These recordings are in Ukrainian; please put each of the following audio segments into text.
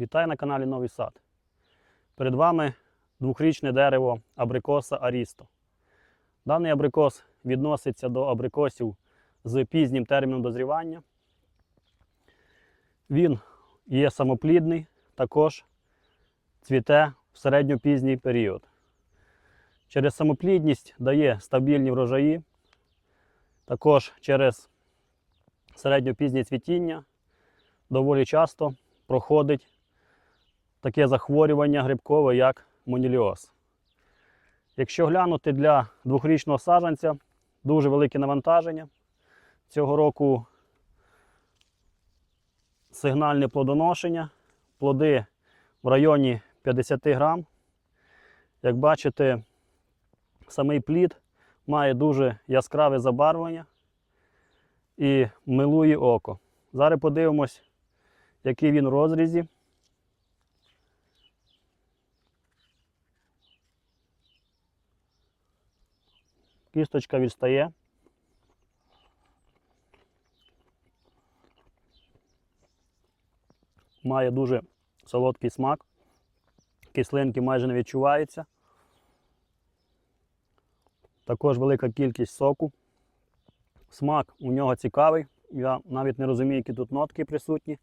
Вітаю на каналі Новий Сад. Перед вами двохрічне дерево абрикоса Арісто. Даний абрикос відноситься до абрикосів з пізнім терміном дозрівання. Він є самоплідний, також цвіте в середньопізній період. Через самоплідність дає стабільні врожаї, також через середньопізнє цвітіння доволі часто проходить таке захворювання грибкове, як моніліоз. Якщо глянути для двохрічного саджанця, дуже велике навантаження. Цього року сигнальне плодоношення, плоди в районі 50 грам. Як бачите, самий плід має дуже яскраве забарвлення і милує око. Зараз подивимось, який він в розрізі. Кісточка відстає. Має дуже солодкий смак. Кислинки майже не відчувається. Також велика кількість соку. Смак у нього цікавий. Я навіть не розумію, які тут нотки присутні.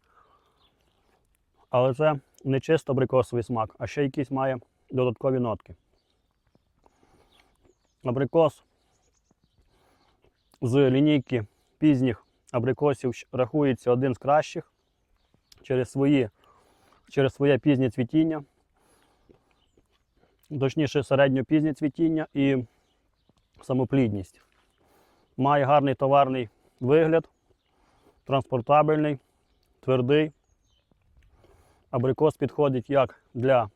Але це не чисто абрикосовий смак, а ще якісь має додаткові нотки. Абрикос з лінійки пізніх абрикосів рахується один з кращих через, свої, через своє пізнє цвітіння, точніше середньопізнє цвітіння і самоплідність. Має гарний товарний вигляд, транспортабельний, твердий. Абрикос підходить як для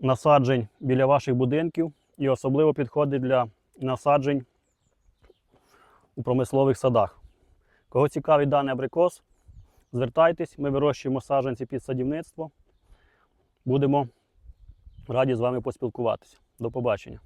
насаджень біля ваших будинків і особливо підходить для насаджень у промислових садах. Кого цікавить даний абрикос, звертайтесь, ми вирощуємо саджанці під садівництво. Будемо раді з вами поспілкуватися. До побачення.